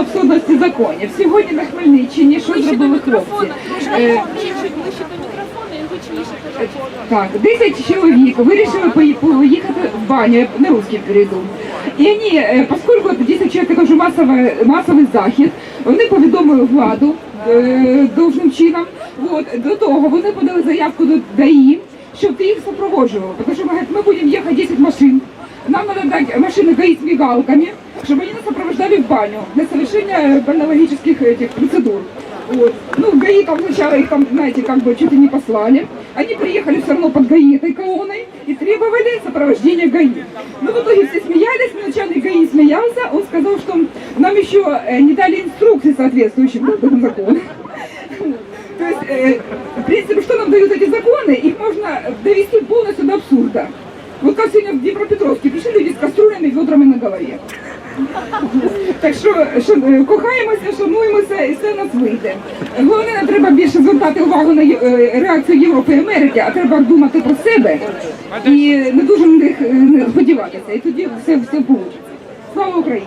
абсурдності законів. Сьогодні на Хмельниччині що зробили хлопці? Е. Так, 10 чоловік вирішили пої- поїхати в баню, на русский перейду. І вони, е, поскольку це 10 чоловік, це дуже масовий, масовий захід, вони повідомили владу е, должним чином. От, до того вони подали заявку до ДАІ, щоб ти їх супроводжував. Тому що ми, говорять, ми будемо їхати 10 машин. ГАИ с мигалками, чтобы они нас сопровождали в баню для совершения бальнологических этих процедур. Вот. Ну, ГАИ там сначала их там, знаете, как бы чуть ли не послали. Они приехали все равно под ГАИ этой колонной и требовали сопровождения ГАИ. Ну, в итоге все смеялись, начальник ГАИ смеялся, он сказал, что нам еще э, не дали инструкции соответствующих к этому закону. То есть, э, в принципе, что нам дают эти законы, их можно довести полностью до абсурда. Вот как сегодня в Днепропетровске пришли люди с кастрюлями, відрами на голові. Так що, е, кохаємося, шануємося і все нас вийде. Головне, не треба більше звертати увагу на е, реакцію Європи і Америки, а треба думати про себе і не дуже на них е, сподіватися. І тоді все, все буде. Слава Україні!